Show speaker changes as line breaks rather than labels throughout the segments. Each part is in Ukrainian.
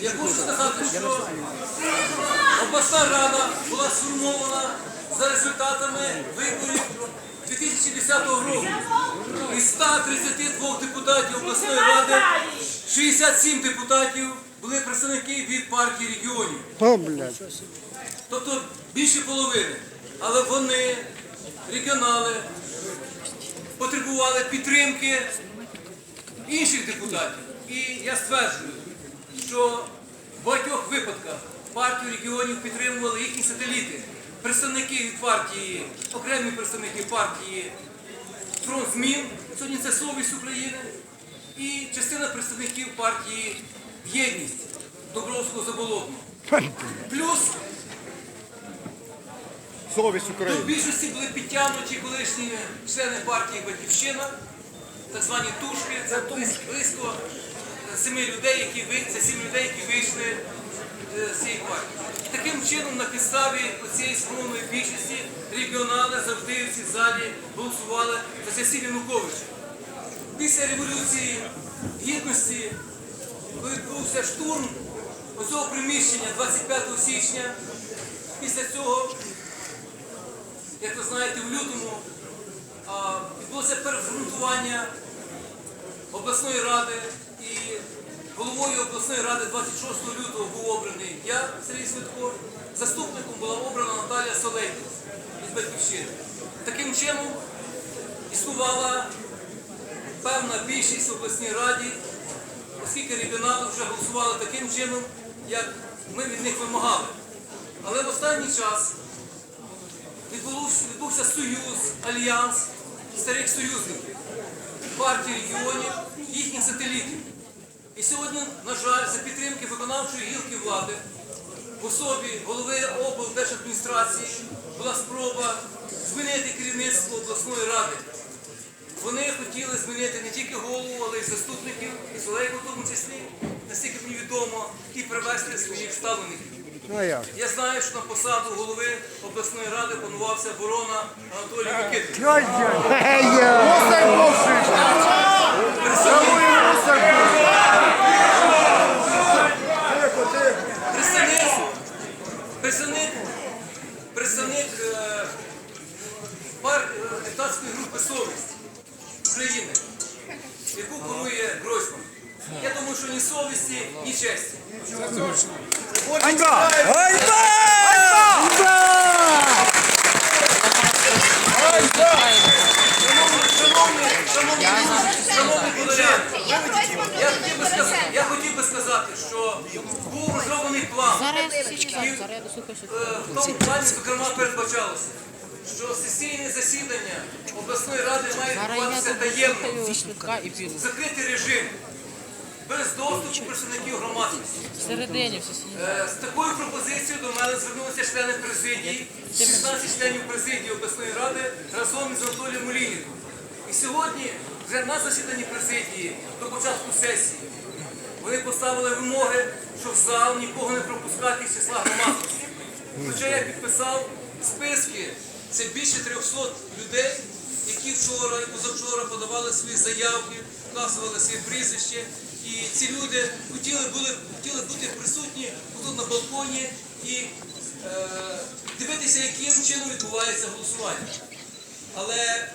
Я хочу сказати, що обласна рада була сформована за результатами виборів 2010 року. Із 132 депутатів обласної ради 67 депутатів були представники від партії регіонів. Тобто більше половини. Але вони, регіонали, потребували підтримки інших депутатів. І я стверджую, що в багатьох випадках партію регіонів підтримували їхні сателіти, представники від партії, окремі представники партії Фронт змін, сьогодні це совість України, і частина представників партії Єдність Добровського Заболотного. Плюс
Совість
до більшості були підтягнуті колишні члени партії Батьківщина, так звані тушки, це близько семи людей, які ви- це сім людей, які вийшли е, з цієї партії. І таким чином на підставі цієї сформованої більшості регіонали завжди в цій залі голосували за часів Януковича. Після революції гідності, коли відбувся штурм оцього приміщення 25 січня, після цього як ви знаєте, в лютому відбулося переформатування обласної ради головою обласної ради 26 лютого був обраний я, Сергій Свитко, заступником була обрана Наталія Солейко із Батьківщини. Таким чином існувала певна більшість в обласній раді, оскільки регіонали вже голосували таким чином, як ми від них вимагали. Але в останній час відбувся, союз, альянс старих союзників, партій регіонів, їхніх сателітів. І сьогодні, на жаль, за підтримки виконавчої гілки влади в особі голови облдержадміністрації була спроба змінити керівництво обласної ради. Вони хотіли змінити не тільки голову, але й заступників, і Солейку в тому числі, наскільки мені відомо, і привести своїх ставлеників.
Ну?
Я знаю, що на посаду голови обласної ради планувався Ворона Анатолій Микитич. Представник, В тому плані, зокрема, передбачалося, що сесійне засідання обласної ради має відбуватися таємно, в закритий режим, без доступу представників громадськості. Е, З такою пропозицією до мене звернулися члени президії, 16 членів президії обласної ради разом із Анатолієм Олійником. І сьогодні вже на засіданні президії до початку сесії вони поставили вимоги, що в зал нікого не пропускати з числа громадськості. Хоча я підписав списки, це більше 300 людей, які вчора і позавчора подавали свої заявки, вказували своє прізвище. І ці люди хотіли, були, хотіли бути присутні тут на балконі і е, дивитися, яким чином відбувається голосування. Але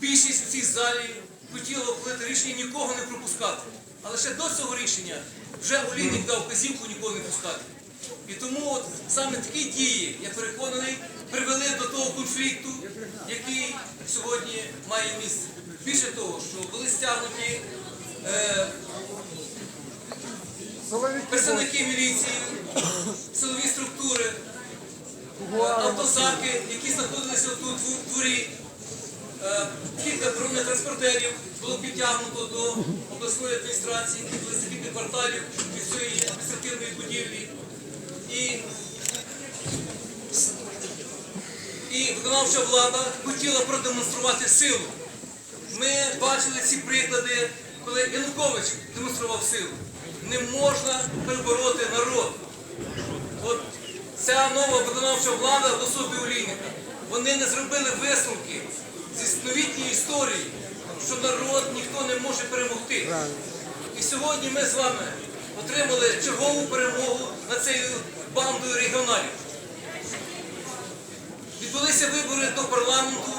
більшість в цій залі хотіла ухвалити рішення нікого не пропускати. Але ще до цього рішення вже Олійник дав вказівку нікого не пускати. І тому от саме такі дії, я переконаний, привели до того конфлікту, який сьогодні має місце. Більше того, що були стягнуті е, представники міліції, силові структури, е, автозаки, які знаходилися тут в дворі. Е, Кілька бронетранспортерів було підтягнуто до обласної адміністрації, кілька кварталів від цієї адміністративної будівлі. І, і виконавча влада хотіла продемонструвати силу. Ми бачили ці приклади, коли Янукович демонстрував силу. Не можна перебороти народ. От ця нова виконавча влада в особі Олійника, вони не зробили висновки зі новітньої історії, що народ ніхто не може перемогти. І сьогодні ми з вами отримали чергову перемогу над цією бандою регіоналів. Відбулися вибори до парламенту,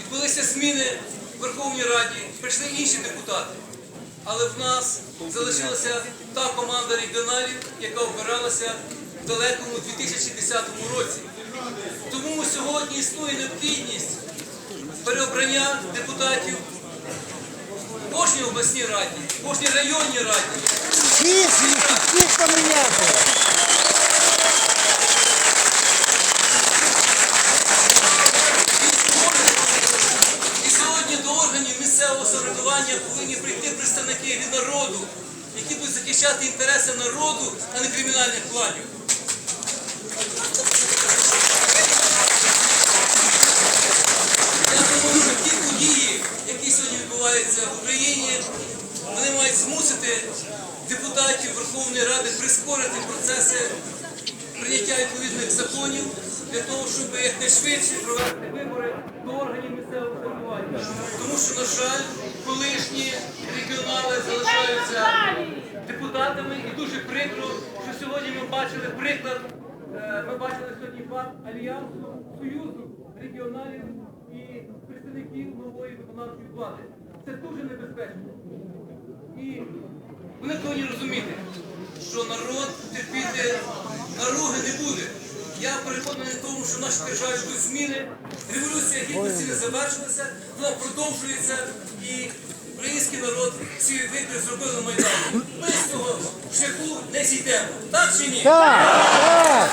відбулися зміни в Верховній Раді, прийшли інші депутати. Але в нас залишилася та команда регіоналів, яка обиралася в далекому 2010 році. Тому сьогодні існує необхідність переобрання депутатів в кожній обласній раді, в кожній районній раді.
Всіх поміняти.
І сьогодні до органів місцевого самоврядування повинні прийти представники від народу, які будуть захищати інтереси народу, а не кримінальних планів. Я думаю, що ті події, які сьогодні відбуваються в Україні, вони мають змусити депутатів Верховної Ради прискорити процеси прийняття відповідних законів для того, щоб якнайшвидше провести вибори до органів місцевого самоврядування. Тому що, на жаль, колишні регіонали залишаються депутатами і дуже прикро, що сьогодні ми бачили приклад, е, ми бачили сьогодні факт альянсу союзу регіоналів і представників нової виконавчої влади. Це дуже небезпечно. І вони повинні розуміти, що народ терпіти наруги не буде. Я переконаний в тому, що в нашій державі будуть зміни. Революція гідності не завершилася, вона продовжується і український народ ці вибір зробили на Ми з цього шляху не зійдемо. Так чи ні?
Так.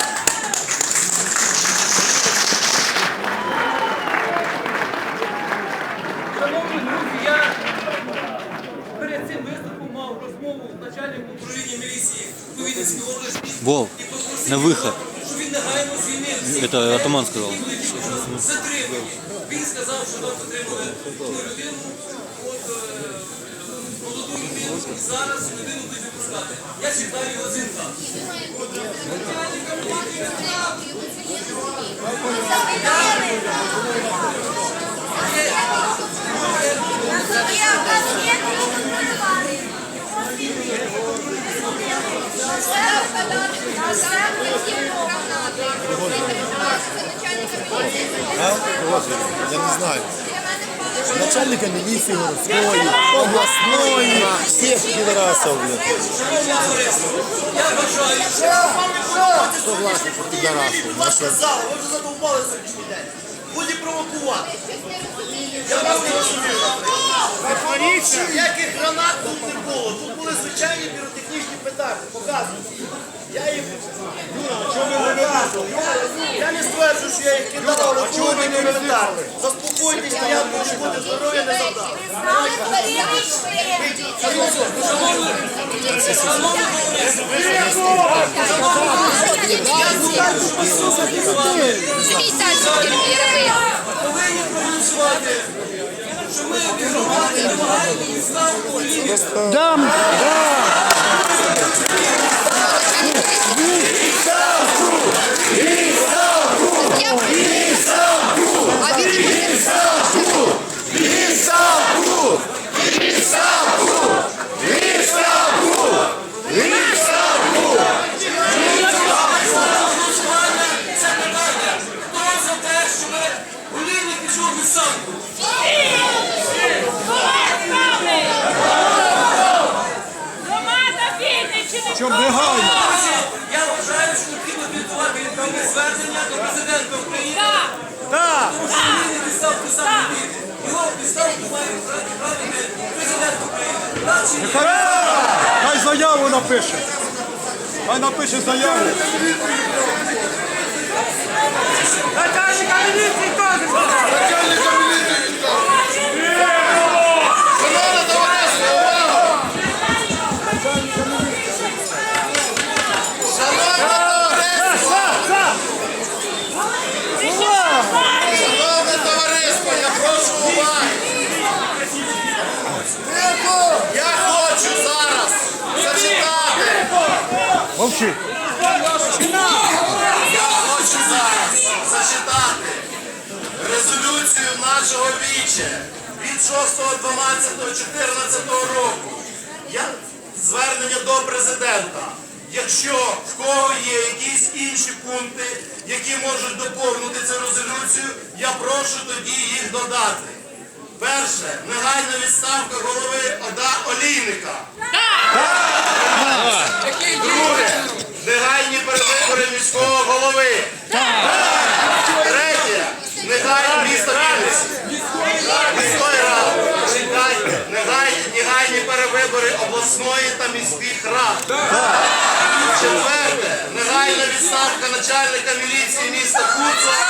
Шановні мав розмову з начальником управління міліції у Вінницькій області.
Вов,
і попросив
на виход.
його, щоб він негайно звільнив всіх
Это
людей,
атаман сказал.
які були тільки що затримані. Він сказав, що там затримали одну людину, от е, молоду людину, і зараз людину будуть випускати. Я чекаю його дзвінка.
А? Господи, Я не знаю. Начальника милиции городской, областной, всех пидорасов, блядь. Пидорасов?
Вас сказали, ви вже задовбали сьогоднішній день. Будь провокувати. Я вас не розумію. Ніяких гранат тут не було. Тут були звичайні Показую. Я їм Я не стверджую, що я їх кидав, але були такі петарди. Заспокойтесь, ніякого шкоди здоров'я не завдав.
повинні проголосувати, що ми вимагаємо.
Дам,
А він не буде
Голосування це питання. Хто за те, щоб Олійник пішов у відставку?
Щоб негайно.
Я вважаю, що необхідно підготувати відповідне звернення до президента України. Тому що сам не піде. Його відставку має правити президент України. Так чи ні?
Хай заяву напише. Хай напише заяву.
Шановне нашого віче від 6.12.14 року. Я звернення до президента. Якщо в кого є якісь інші пункти, які можуть доповнити цю резолюцію, я прошу тоді їх додати. Перше, негайна відставка голови ОДА Олійника. Друге, негайні перевибори міського голови. Четверте, негайна відставка начальника міліції міста Куца